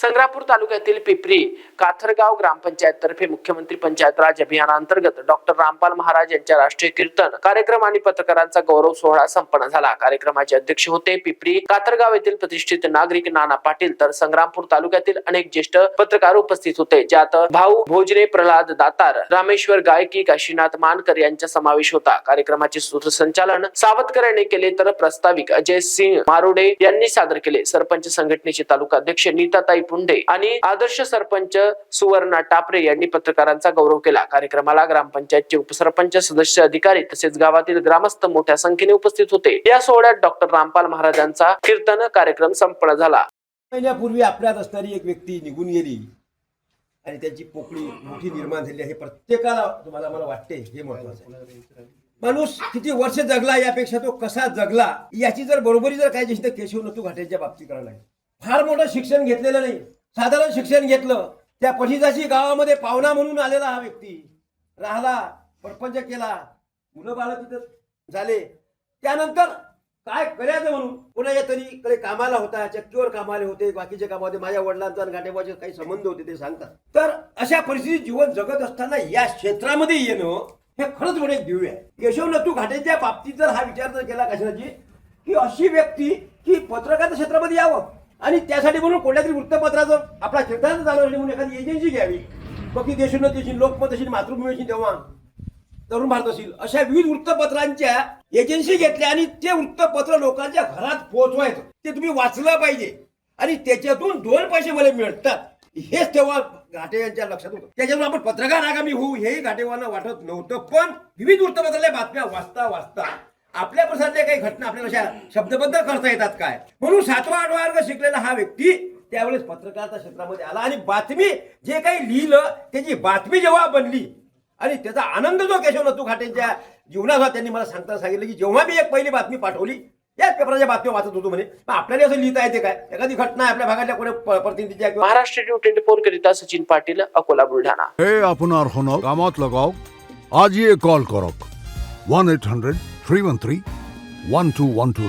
संग्रापूर तालुक्यातील पिपरी काथरगाव ग्रामपंचायततर्फे मुख्यमंत्री पंचायत राज अभियानांतर्गत डॉक्टर रामपाल महाराज यांच्या राष्ट्रीय कीर्तन कार्यक्रम आणि पत्रकारांचा गौरव सोहळा संपन्न झाला. कार्यक्रमाचे अध्यक्ष होते पिपरी काथरगाव येथील प्रतिष्ठित नागरिक नाना पाटील. तर संग्रामपूर तालुक्यातील अनेक ज्येष्ठ पत्रकार उपस्थित होते ज्यात भाऊ भोजने प्रल्हाद दातार रामेश्वर गायकी काशीनाथ मानकर यांचा समावेश होता. कार्यक्रमाचे सूत्रसंचालन सावतकर यांनी केले तर प्रस्ताविक अजय सिंह मारुडे यांनी सादर केले. सरपंच संघटनेचे तालुका अध्यक्ष नीताताई पुंडे आणि आदर्श सरपंच सुवर्णा टापरे यांनी पत्रकारांचा गौरव केला. कार्यक्रमाला ग्रामपंचायतचे उपसरपंच सदस्य अधिकारी तसेच गावातील ग्रामस्थ मोठ्या संख्येने उपस्थित होते. या सोहळ्यात डॉक्टर रामपाल महाराजांचा कीर्तन कार्यक्रम संपन्न झाला. महिन्यापूर्वी आपल्यात असणारी एक व्यक्ती निघून गेली आणि त्याची पोकळी मोठी निर्माण झाली आहे. हे प्रत्येकाला तुम्हाला मला वाटते हे महत्वाचं आहे. माणूस किती वर्ष जगला यापेक्षा तो कसा जगला याची जर बरोबरी जर काय तर केशव नतू घाट्यांच्या बाबतीत करायला लागेल. फार मोठं शिक्षण घेतलेलं नाही. साधारण शिक्षण घेतलं. त्या पठिताची गावामध्ये पाहुणा म्हणून आलेला हा व्यक्ती. राहिला परपंच केला. मुलं बाळ तिथं झाले. त्यानंतर काय करायचं म्हणून? कोणाच्या तरी कडे कामाला होता चक्कीवर कामाले होते बाकीच्या कामामध्ये माझ्या वडिलांचा आणि गाठेबाचे काही संबंध होते ते सांगतात. तर अशा परिस्थितीत जीवन जगत असताना या क्षेत्रामध्ये येणं हे खरंच मोठे एक दिव्य आहे. यशव नतू घाटेच्या बाबतीत जर हा विचार जर केला कशाची की अशी व्यक्ती की पत्रकार क्षेत्रामध्ये यावं? आणि त्यासाठी म्हणून कोणत्या तरी वृत्तपत्राचं आपला कीर्तन चालवण्यासाठी म्हणून एखादी एजन्सी घ्यावी. बाकी देशून देशील लोकमत असेल मातृभूमी असेल तेव्हा तरुण भारत असेल. अशा विविध वृत्तपत्रांच्या एजन्सी घेतल्या आणि ते वृत्तपत्र लोकांच्या घरात पोहोचवायचं. ते तुम्ही वाचलं पाहिजे. आणि त्याच्यातून दोन पैसे मला मिळतात. हेच तेव्हा घाटे यांच्या लक्षात होतं. त्याच्यातून आपण पत्रकार आगामी होऊ हेही घाटेवांना वाटत नव्हतं. पण विविध वृत्तपत्रातल्या बातम्या वाचता वाचता. आपल्या प्रसारच्या काही घटना आपल्याला शब्दबद्ध करता येतात काय? म्हणून सातवा आठवा वर्ग शिकलेला हा व्यक्ती त्यावेळेस पत्रकारिता क्षेत्रामध्ये आला आणि बातमी जे काही लिहिलं त्याची बातमी जेव्हा बनली आणि त्याचा आनंद जो केशव नतू खाटेंच्या जीवनात त्यांनी मला सांगताना सांगितलं की जेव्हा मी एक पहिली बातमी पाठवली याच पेपराच्या बातम्या वाचत होतो म्हणे. आपल्याला असं लिहिता येते काय? एखादी घटना आपल्या भागातल्या कोणी प्रतिनिधीच्या महाराष्ट्र न्यूज ट्वेंटी फोर करिता सचिन पाटील अकोला बुलढाणा. हे आपण कामात लगाव. आज ये कॉल करो. One eight hundred three one three one two one two